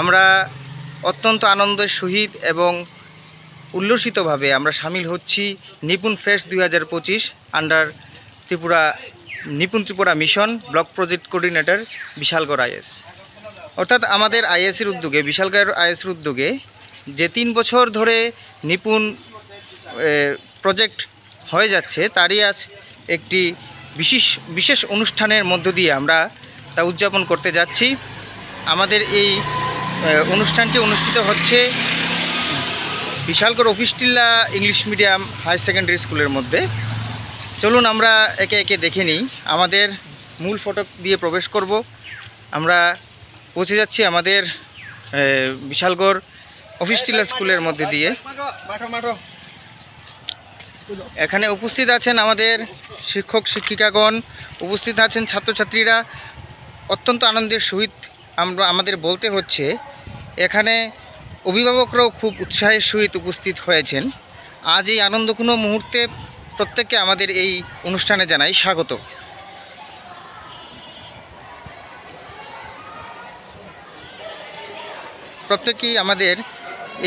আমরা অত্যন্ত আনন্দের সহিত এবং উল্লসিতভাবে আমরা সামিল হচ্ছি নিপুণ ফ্রেশ দুই হাজার পঁচিশ under Tripura, Nipun Tripura mission block project coordinator Bishalgarh IS. অর্থাৎ আমাদের আইএসের উদ্যোগে, বিশালগড় আইএসের উদ্যোগে যে তিন বছর ধরে নিপুণ প্রজেক্ট হয়ে যাচ্ছে, তারই আজ একটি বিশেষ বিশেষ অনুষ্ঠানের মধ্য দিয়ে আমরা তা উদযাপন করতে যাচ্ছি। আমাদের এই অনুষ্ঠানটি অনুষ্ঠিত হচ্ছে Bishalgarh Officetilla English medium higher secondary স্কুলের মধ্যে। চলুন আমরা একে একে দেখে নিই। আমাদের মূল ফটক দিয়ে প্রবেশ করব। আমরা পৌঁছে যাচ্ছি আমাদের বিশালগড় অফিসটিল্লা স্কুলের মধ্যে দিয়ে। এখানে উপস্থিত আছেন আমাদের শিক্ষক, শিক্ষিকাগণ, উপস্থিত আছেন ছাত্রছাত্রীরা। অত্যন্ত আনন্দের সহিত আমরা, আমাদের বলতে হচ্ছে, এখানে অভিভাবকরাও খুব উৎসাহের সহিত উপস্থিত হয়েছেন। আজ এই আনন্দঘন মুহূর্তে প্রত্যেককে আমাদের এই অনুষ্ঠানে জানাই স্বাগত। প্রত্যেকেই আমাদের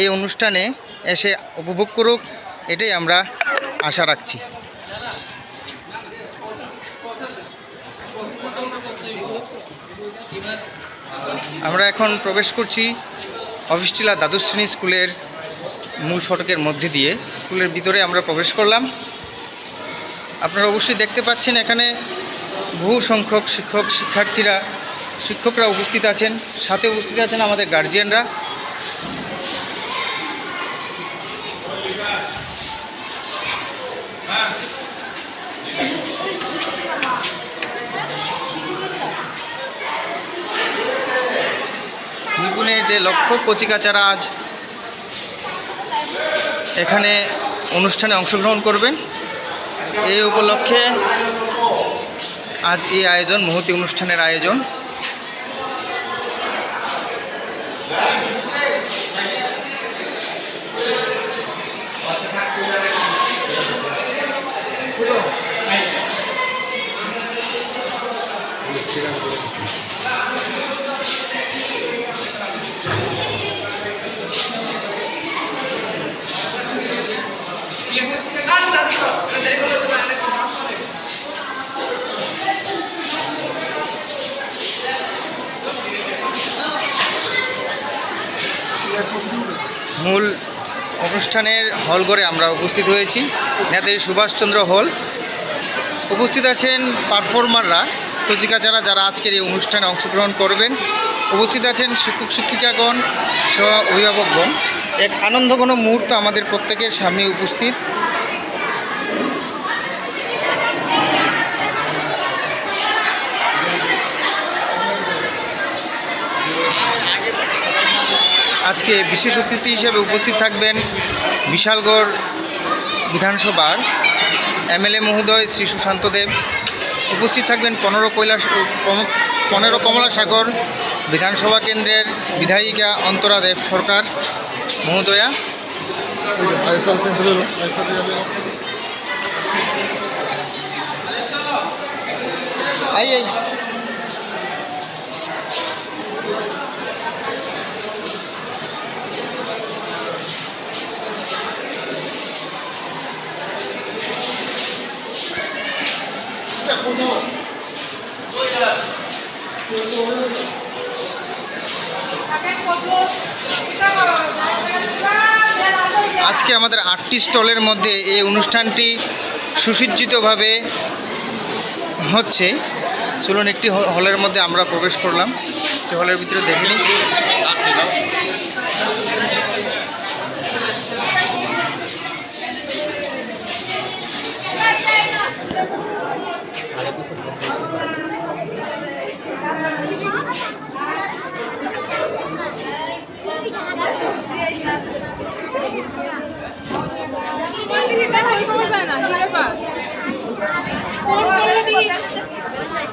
এই অনুষ্ঠানে এসে উপভোগ করুক, এটাই আমরা আশা রাখছি। আমরা এখন প্রবেশ করছি অফিসটিলা দ্বাদশ শ্রেণি স্কুলের মূল ফটকের মধ্যে দিয়ে। স্কুলের ভিতরে আমরা প্রবেশ করলাম। আপনারা অবশ্যই দেখতে পাচ্ছেন এখানে বহু সংখ্যক শিক্ষক, শিক্ষার্থীরা, শিক্ষকরা উপস্থিত আছেন। সাথে উপস্থিত আছেন আমাদের গার্জিয়ানরা নিপুণের যে লক্ষ্য কচিকাচারা আজ এখানে অনুষ্ঠানে অংশগ্রহণ করবেন এই উপলক্ষে আজ এই আয়োজন, মহতি অনুষ্ঠানের আয়োজন। মূল অনুষ্ঠানের হল ঘরে আমরা উপস্থিত হয়েছি। নেতাজি সুভাষচন্দ্র হল। উপস্থিত আছেন পারফর্মাররা কচিকাচারা যারা আজকের এই অনুষ্ঠানে অংশগ্রহণ করবেন। উপস্থিত আছেন শিক্ষক, শিক্ষিকাগণ সহ অভিভাবকগণ। এক আনন্দঘন মুহূর্ত আমাদের প্রত্যেকের সামনে উপস্থিত। আজকে বিশেষ অতিথি হিসেবে উপস্থিত থাকবেন বিশালগড় বিধানসভার এমএলএ মহোদয় শ্রী সুশান্ত দেব। উপস্থিত থাকবেন পনেরো কৈলাস পনেরো কমলা সাগর বিধানসভা কেন্দ্রের বিধায়িকা অন্তরা দেব সরকার। মহোদয়া। আই আজকে আমাদের আটটি স্টলের মধ্যে এই অনুষ্ঠানটি সুসজ্জিতভাবে হচ্ছে। চলুন একটি হলের মধ্যে আমরা প্রবেশ করলাম। একটি হলের ভিতরে দেখে নিই দেখা ওই পাওয়া যায় না কি ব্যাপার ফোন করে দিই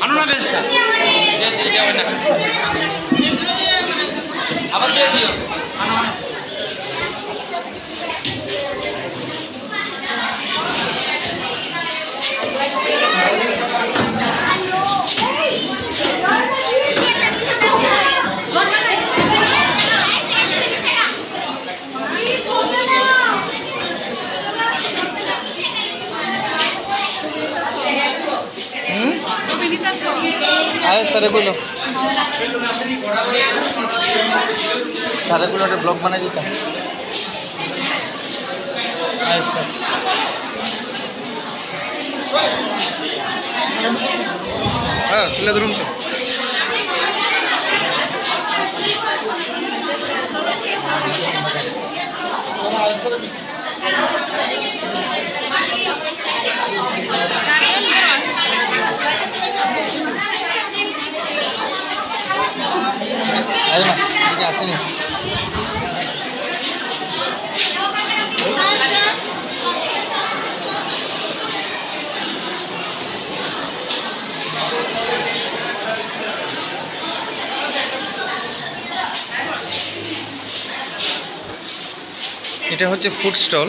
আনো না। ব্যবসা আবার দিয়ে দিও। আয় স্যারে বলো স্যারে বলো একটা ব্লগ বানাই দিতাম। আয় স্যার। হ্যাঁ তুলে ধরুন তো আরে এটা হচ্ছে ফুড স্টল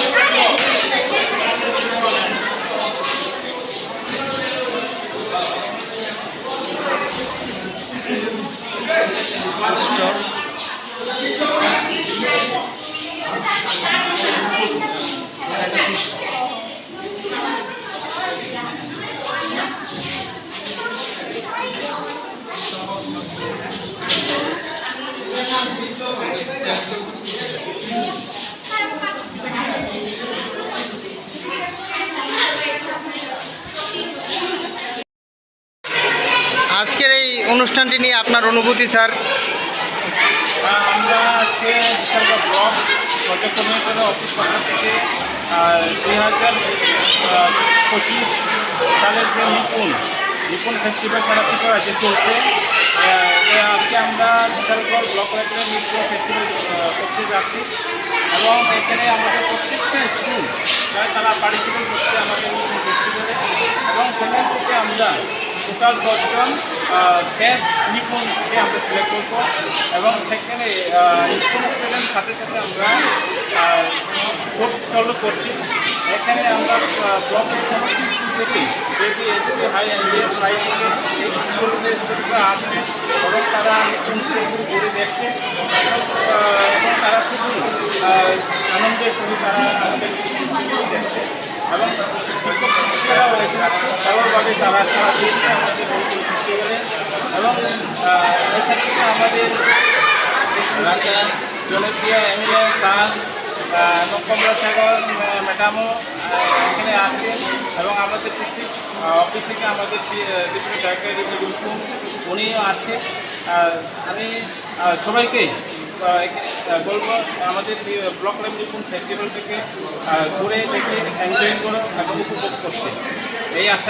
আজকের এই অনুষ্ঠানটি নিয়ে আপনার অনুভূতি, স্যার? আমরা আজকে থেকে নিপুণ নিপুণ ফেস্টিভ্যাল সারা ত্রিপুরা যে চলছে আজকে আমরা বিশালগড় ব্লক লেভেলের নিপুণ ফেস্টিভ্যাল করতে যাচ্ছি। এবং এখানে আমাদের প্রত্যেকটা স্কুল তারা পার্টিসিপেট করছে আমাদের ফেস্টিভ্যালে এবং সেখান থেকে আমরা টোটাল দশজন বেস্ট নিপুণকে আমরা সিলেক্ট করব। এবং সেখানে নিপুণ স্টুডেন্ট সাথে সাথে আমরা ফুড স্টলও করছি। এখানে আমরা স্কুল থেকে যেটি এসবি হাই হাই এই স্কুলগুলো স্টুডেন্টরা আসছে এবং তারা নিপুণ স্কুলগুলো ঘুরে দেখছে। এবং তারা আহ, আনন্দের সঙ্গে তারা দেখছে। এবং দিয়েছে আমাদের শিখতে গেলে এবং আমাদের এলাকার জনপ্রিয় এমএলএ স্যার এবং কমলাসাগর ম্যাডামও এখানে আছেন এবং আমাদের অফিস থেকে আমাদের ডিস্ট্রিক্ট ডাক্তার রুকুম উনিও আছে আমি সবাইকে বলব, আমাদের ব্লক লেভেল ফেস্টিভ্যাল থেকে ঘুরে দেখে এনজয় করো এবং উপভোগ করতে এই আশা